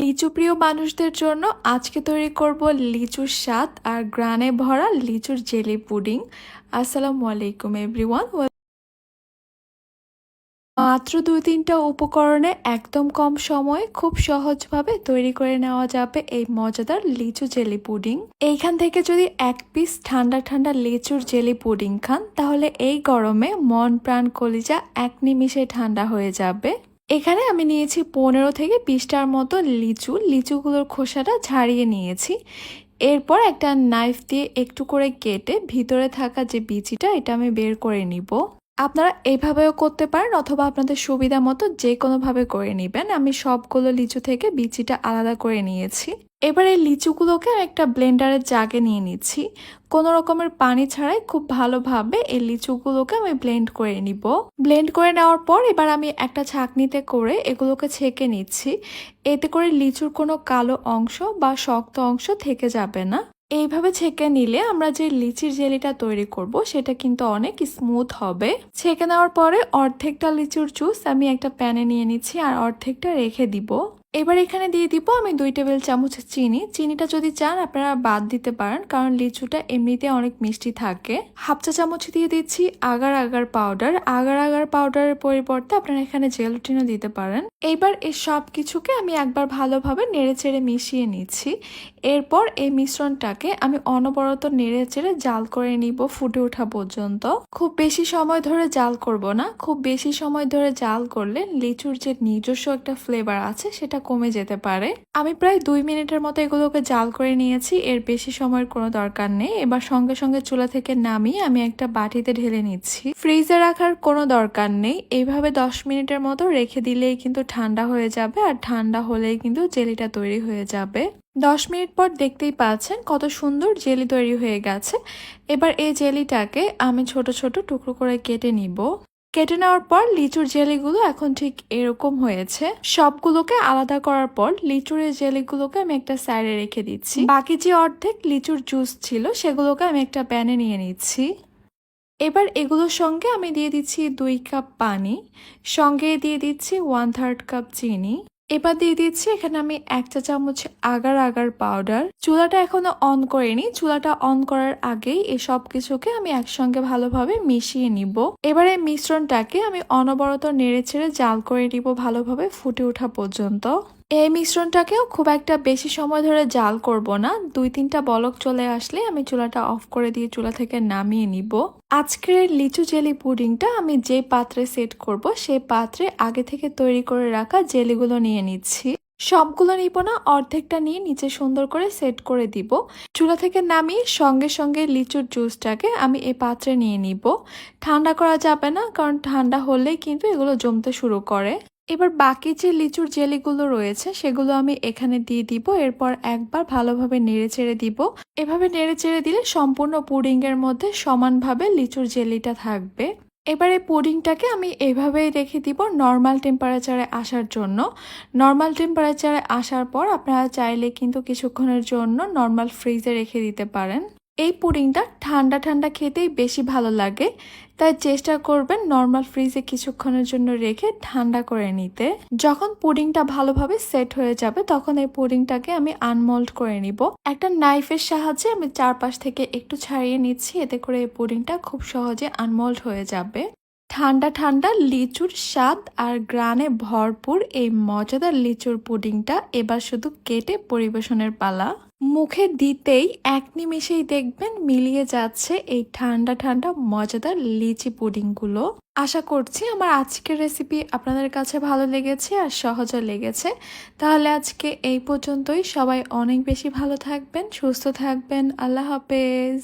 লিচু প্রিয় মানুষদের জন্য আজকে তৈরি করব লিচুর স্বাদ আর গ্রানে ভরা লিচুর জেলি পুডিং। আসসালামু আলাইকুম, এভরিওয়ান। মাত্র দুই তিনটা উপকরণে একদম কম সময়ে খুব সহজভাবে তৈরি করে নেওয়া যাবে এই মজাদার লিচু জেলি পুডিং। এইখান থেকে যদি এক পিস ঠান্ডা ঠান্ডা লিচুর জেলি পুডিং খান, তাহলে এই গরমে মন প্রাণ কলিজা এক নিমিষে ঠান্ডা হয়ে যাবে। এখানে আমি নিয়েছি পনেরো থেকে বিশটার মতো লিচু। লিচুগুলোর খোসাটা ছাড়িয়ে নিয়েছি। এরপর একটা নাইফ দিয়ে একটু করে কেটে ভিতরে থাকা যে বিচিটা, এটা আমি বের করে নিব। আপনারা এইভাবেও করতে পারেন অথবা আপনাদের সুবিধা মতো যে কোনোভাবে করে নেবেন। আমি সবগুলো লিচু থেকে বিচিটা আলাদা করে নিয়েছি। এবার এই লিচুগুলোকে একটা ব্লেন্ডারের জাগে নিয়ে নিচ্ছি। কোনো রকমের পানি ছাড়াই খুব ভালোভাবে এই লিচুগুলোকে আমি ব্লেন্ড করে নিব। ব্লেন্ড করে নেওয়ার পর এবার আমি একটা ছাকনিতে করে এগুলোকে ছেঁকে নিচ্ছি। এতে করে লিচুর কোনো কালো অংশ বা শক্ত অংশ থেকে যাবে না। এইভাবে ছেঁকে নিলে আমরা যে লিচির জেলিটা তৈরি করব, সেটা কিন্তু অনেক স্মুথ হবে। ছেঁকে নেওয়ার পরে অর্ধেকটা লিচুর জুস আমি একটা প্যানে নিয়ে নিচ্ছি আর অর্ধেকটা রেখে দিব। এবার এখানে দিয়ে দিব আমি দুই টেবিল চামচ চিনি। চিনিটা যদি চান আপনারা বাদ দিতে পারেন, কারণ লিচুটা এমনিতে অনেক মিষ্টি থাকে। হাফ চা চামচ দিয়ে দিচ্ছি agar agar powder. Agar agar পাউডারের পরিবর্তে আপনারা এখানে জেলটিনও দিতে পারেন। এইবার এই সব কিছুকে আমি একবার ভালোভাবে নেড়ে চেড়ে মিশিয়ে নিচ্ছি। এরপর এই মিশ্রণটাকে আমি অনবরত নেড়ে চেড়ে জাল করে নিব ফুটে ওঠা পর্যন্ত। খুব বেশি সময় ধরে জাল করব না। খুব বেশি সময় ধরে জাল করলে লিচুর যে নিজস্ব একটা ফ্লেভার আছে, সেটা কমে যেতে পারে। আমি প্রায় দুই মিনিটের মতো এগুলোকে জাল করে নিয়েছি। এর বেশি সময়ের কোনো দরকার নেই। এবার সঙ্গে সঙ্গে চুলা থেকে নামিয়ে আমি একটা বাটিতে ঢেলে নিচ্ছি। ফ্রিজে রাখার কোনো দরকার নেই। এইভাবে দশ মিনিটের মতো রেখে দিলেই কিন্তু ঠান্ডা হয়ে যাবে আর ঠান্ডা হলেই কিন্তু জেলিটা তৈরি হয়ে যাবে। দশ মিনিট পর দেখতেই পাচ্ছেন কত সুন্দর জেলি তৈরি হয়ে গেছে। এবার এই জেলিটাকে আমি ছোট ছোট টুকরো করে কেটে নিব। কেটে নেওয়ার পর লিচুর জেলিগুলো এখন ঠিক এরকম হয়েছে। সবগুলোকে আলাদা করার পর লিচুর এই জেলিগুলোকে আমি একটা সাইডে রেখে দিচ্ছি। বাকি যে অর্ধেক লিচুর জুস ছিল সেগুলোকে আমি একটা প্যানে নিয়ে নিচ্ছি। এবার এগুলোর সঙ্গে আমি দিয়ে দিচ্ছি দুই কাপ পানি। সঙ্গে দিয়ে দিচ্ছি ওয়ান থার্ড কাপ চিনি। এবার দিয়ে দিচ্ছি, এখানে আমি এক চা চামচ আগার আগার পাউডার চুলাটা এখনও অন করিনি। চুলাটা অন করার আগেই এই সব কিছুকে আমি একসঙ্গে ভালোভাবে মিশিয়ে নিব। এবার মিশ্রণটাকে আমি অনবরত নেড়ে ছেড়ে জাল করে নিব ভালোভাবে ফুটে ওঠা পর্যন্ত। এই মিশ্রণটাকেও খুব একটা বেশি সময় ধরে জাল করব না। দুই, তিনটা বলক চলে আসলে আমি চুলাটা অফ করে দিয়ে চুলা থেকে নামিয়ে নিব। আজকের লিচু জেলি পুডিংটা আমি যে পাত্রে সেট করব সেই পাত্রে আগে থেকে তৈরি করে রাখা জেলিগুলো নিয়ে নিচ্ছি। সবগুলো নিব না, অর্ধেকটা নিয়ে নিচে সুন্দর করে সেট করে দিব। চুলা থেকে নামিয়ে সঙ্গে সঙ্গে লিচুর জুসটাকে আমি এই পাত্রে নিয়ে নিব। ঠান্ডা করা যাবে না, কারণ ঠান্ডা হলেই কিন্তু এগুলো জমতে শুরু করে। এবার বাকি যে লিচুর জেলিগুলো রয়েছে, সেগুলো আমি এখানে দিয়ে দিব। এরপর একবার ভালোভাবে নেড়ে চেড়ে দিব। এভাবে নেড়ে চেড়ে দিলে সম্পূর্ণ পুডিং এর মধ্যে সমানভাবে লিচুর জেলিটা থাকবে। এবারে পুডিংটাকে আমি এভাবেই রেখে দিব নর্মাল টেম্পারেচারে আসার জন্য। নর্মাল টেম্পারেচারে আসার পর আপনারা চাইলে কিন্তু কিছুক্ষণের জন্য নর্মাল ফ্রিজে রেখে দিতে পারেন। এই পুডিংটা ঠান্ডা ঠান্ডা খেতেই বেশি ভালো লাগে। তাই চেষ্টা করবেন নর্মাল ফ্রিজে কিছুক্ষণের জন্য রেখে ঠান্ডা করে নিতে। যখন পুডিংটা ভালোভাবে সেট হয়ে যাবে, তখন এই পুডিংটাকে আমি আনমোল্ড করে নিব। একটা নাইফের সাহায্যে আমি চারপাশ থেকে একটু ছাড়িয়ে নিচ্ছি, এতে করে এই পুডিংটা খুব সহজে আনমোল্ড হয়ে যাবে। ঠান্ডা ঠান্ডা লিচুর স্বাদ আর গ্রানে ভরপুর এই মজাদার লিচুর পুডিংটা এবার শুধু কেটে পরিবেশনের পালা। মুখে দিতেই এক নিমেষেই দেখবেন মিলিয়ে যাচ্ছে এই ঠান্ডা ঠান্ডা মজাদার লিচি পুডিংগুলো। আশা করছি আমার আজকের রেসিপি আপনাদের কাছে ভালো লেগেছে আর সহজও লেগেছে। তাহলে আজকে এই পর্যন্তই। সবাই অনেক বেশি ভালো থাকবেন, সুস্থ থাকবেন। আল্লাহ হাফেজ।